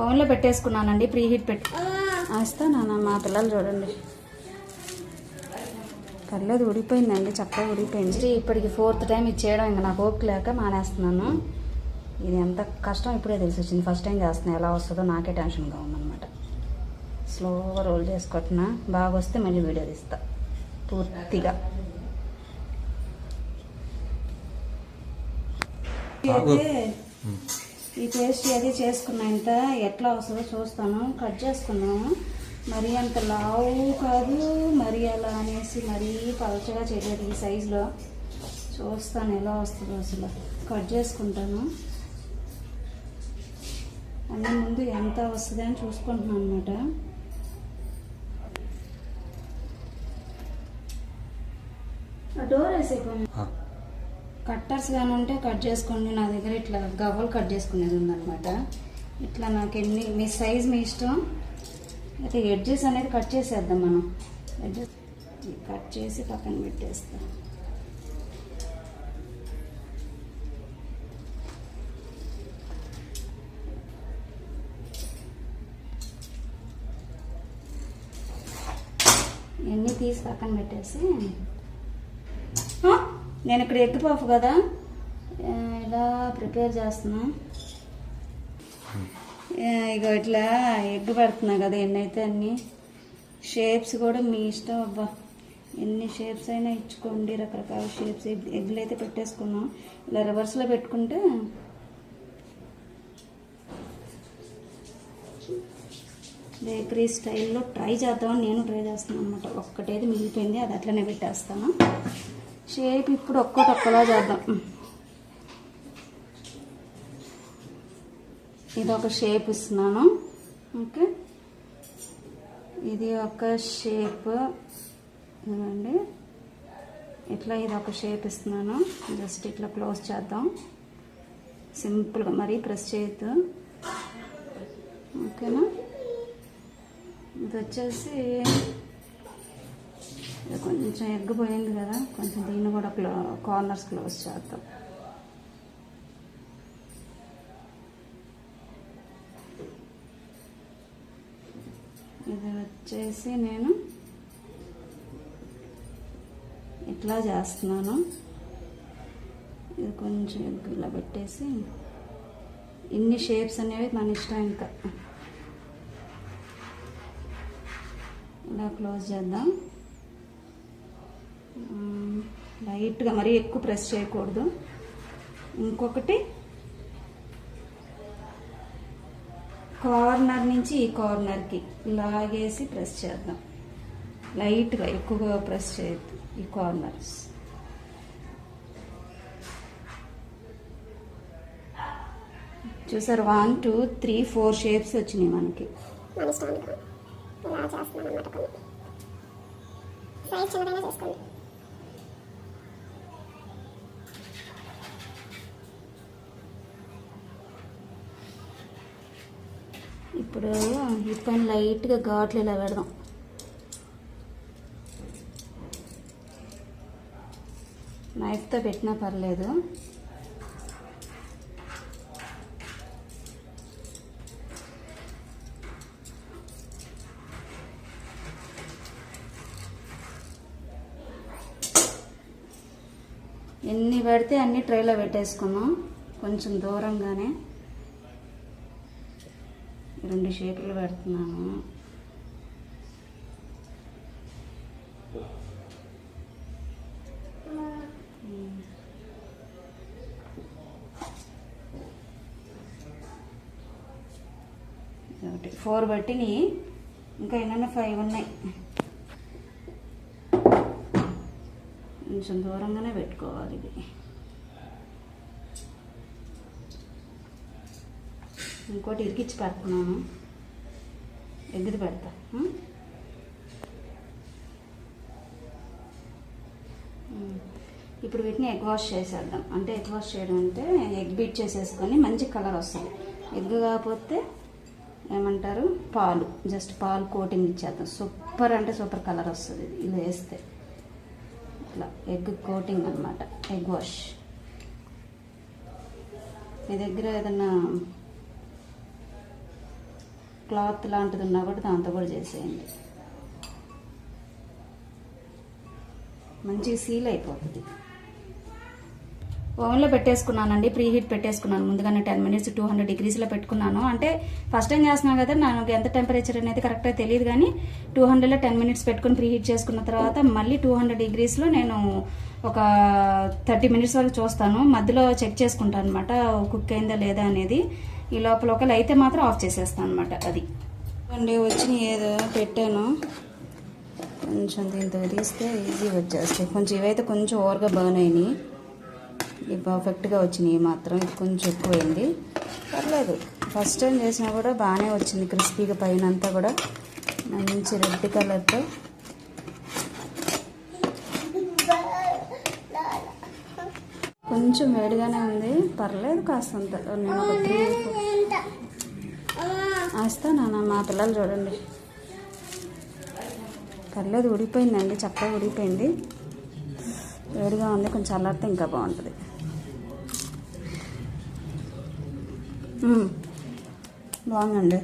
ఓవెన్లో పెట్టేసుకున్నానండి pre heat పెట్టి వేస్తానా మా పిల్లలు చూడండి. పర్లేదు ఉడిపోయిందండి చక్కగా ఉడిపోయింది ఇప్పటికి ఫోర్త్ టైం ఇది చేయడం ఇంకా నాకు ఓపిక లేక మానేస్తున్నాను. ఇది ఎంత కష్టం ఇప్పుడే తెలిసి వచ్చింది. ఫస్ట్ టైం చేస్తున్నాను ఎలా వస్తుందో నాకే టెన్షన్గా ఉందన్నమాట. స్లోగా రోల్ చేసుకుంటున్నా. బాగా వస్తే మళ్ళీ వీడియో తీస్తా. పూర్తిగా. అయితే ఈ పేస్ట్ అది చేసుకున్నంత ఎట్లా వస్తుందో చూస్తాను. కట్ చేసుకున్నాము మరీ అంత లావు కాదు. మరీ అలా అనేసి మరీ పలచగా చేయలేదు ఈ సైజులో. చూస్తాను ఎలా వస్తుందో అసలు. కట్ చేసుకుంటాను. అన్నీ ముందు ఎంత వస్తుంది అని చూసుకుంటున్నాను అనమాట డోర్ వేసేపోయింది కట్టర్స్ కానీ ఉంటే కట్ చేసుకోండి. నా దగ్గర ఇట్లా గవ్వలు కట్ చేసుకునేది ఉందనమాట ఇట్లా నాకు ఎన్ని మీ సైజ్ మీ ఇష్టం. అయితే ఎడ్జెస్ అనేది కట్ చేసేద్దాం మనం. ఎడ్జెస్ కట్ చేసి పక్కన పెట్టేస్తాం. ఎన్ని తీసి పక్కన పెట్టేసి నేను ఇక్కడ ఎగ్ పఫ్ కదా. ఇలా ప్రిపేర్ చేస్తున్నా. ఇక ఇగో ఇట్లా ఎగ్ పెడుతున్నా కదా ఎన్నైతే అన్ని. షేప్స్ కూడా మీ ఇష్టం అబ్బా. ఎన్ని షేప్స్ అయినా ఇచ్చుకోండి రకరకాల షేప్స్ ఎగ్లు అయితే పెట్టేసుకున్నాం. ఇలా రివర్స్లో పెట్టుకుంటే బేకరీ స్టైల్లో ట్రై చేద్దామని నేను ట్రై చేస్తున్నాను అనమాట ఒక్కటేది మిగిలిపోయింది అది అట్లనే పెట్టేస్తాను. షేప్ ఇప్పుడు ఒక్కటి ఒక్కలా చేద్దాం. ఇది ఒక షేప్ ఇస్తున్నాను. ఓకే. ఇది ఒక షేప్. ఇదండి ఇట్లా ఇది ఒక షేప్ ఇస్తున్నాను. జస్ట్ ఇట్లా క్లోజ్ చేద్దాం. సింపుల్గా మరీ ప్రెస్ చేయొద్దు. ఓకేనా? ఇది వచ్చేసి కొంచెం ఎగ్గిపోయింది కదా కొంచెం దీన్ని కూడా క్లో కార్నర్స్ క్లోజ్ చేద్దాం. ఇది వచ్చేసి నేను ఇట్లా చేస్తున్నాను. ఇది కొంచెం ఎగ్ ఇలా పెట్టేసి ఇన్ని షేప్స్ అనేవి మన ఇష్టం ఇంకా. ఇలా క్లోజ్ చేద్దాం. లైట్గా మరీ ఎక్కువ ప్రెస్ చేయకూడదు. ఇంకొకటి కార్నర్ నుంచి ఈ కార్నర్కి లాగేసి ప్రెస్ చేద్దాం. లైట్గా ఎక్కువగా ప్రెస్ చేయొద్దు ఈ కార్నర్స్. చూసారు one two three four shapes వచ్చినాయి మనకి. సైజ్ చిన్నదైనా చేసుకోండి. ఇప్పుడు ఈ పైన లైట్గా ఘాట్లు ఇలా పెడదాం. నైఫ్తో పెట్టినా పర్లేదు. ఎన్ని పడితే అన్ని ట్రైలో పెట్టేసుకున్నాం కొంచెం దూరంగానే. రెండు షేపులు పెడుతున్నాను. ఒకటి. ఫోర్ బట్టిని ఇంకా ఎన్నైనా ఫైవ్ ఉన్నాయి. కొంచెం దూరంగానే పెట్టుకోవాలి ఇది. ఇంకోటి ఇరికిచ్చి పెడుతున్నాను. ఎగ్గిది పెడతా. ఇప్పుడు వీటిని ఎగ్ వాష్ చేసేద్దాం. అంటే ఎగ్ వాష్ చేయడం అంటే ఎగ్ బీట్ చేసేసుకొని మంచి కలర్ వస్తుంది. ఎగ్ కాకపోతే ఏమంటారు? పాలు. జస్ట్ పాలు కోటింగ్ ఇచ్చేద్దాం. సూపర్ అంటే సూపర్ కలర్ వస్తుంది ఇది. వేస్తే. ఇట్లా ఎగ్ కోటింగ్ అనమాట ఎగ్ వాష్. మీ దగ్గర ఏదన్నా క్లాత్ లాంటిది ఉన్నా కూడా దాంతో కూడా చేసేయండి. మంచిగా సీల్ అయిపోతుంది. ఓవెన్లో పెట్టేసుకున్నానండి ప్రీ హీట్ పెట్టేసుకున్నాను. ముందుగానే టెన్ మినిట్స్ టూ హండ్రెడ్ డిగ్రీస్లో పెట్టుకున్నాను. అంటే ఫస్ట్ టైం చేస్తున్నాను కదా నాకు ఎంత టెంపరేచర్ అనేది కరెక్ట్గా తెలియదు కానీ టూ హండ్రెడ్లో టెన్ మినిట్స్ పెట్టుకుని ప్రీ హీట్ చేసుకున్న తర్వాత మళ్ళీ టూ హండ్రెడ్ డిగ్రీస్లో నేను ఒక థర్టీ మినిట్స్ వరకు చూస్తాను. మధ్యలో చెక్ చేసుకుంటాను అనమాట కుక్ అయిందా లేదా అనేది. ఈ లోపల ఒకవేళ అయితే మాత్రం ఆఫ్ చేసేస్తాను అనమాట అది. అండి వచ్చిన ఏదో పెట్టాను. కొంచెం దీంతో తీస్తే ఈజీ వచ్చేస్తాయి. కొంచెం ఇవైతే కొంచెం ఓవర్గా బర్న్ అయినాయి. ఇవి పర్ఫెక్ట్గా వచ్చినాయి మాత్రం. ఇది కొంచెం ఎక్కువైంది. పర్లేదు. ఫస్ట్ టైం చేసినా కూడా బాగానే వచ్చింది. క్రిస్పీగా పైన అంతా కూడా. మంచి రెడ్ కలర్తో. కొంచెం వేడిగానే ఉంది. పర్లేదు కాస్తంత. నేను ఒక త్రీ వేస్తానా మా పిల్లలు చూడండి. పర్లేదు ఉడిపోయిందండి చక్కగా ఉడిపోయింది వేడిగా ఉంది కొంచెం చల్లారితే ఇంకా బాగుంటుంది. బాగుందండి.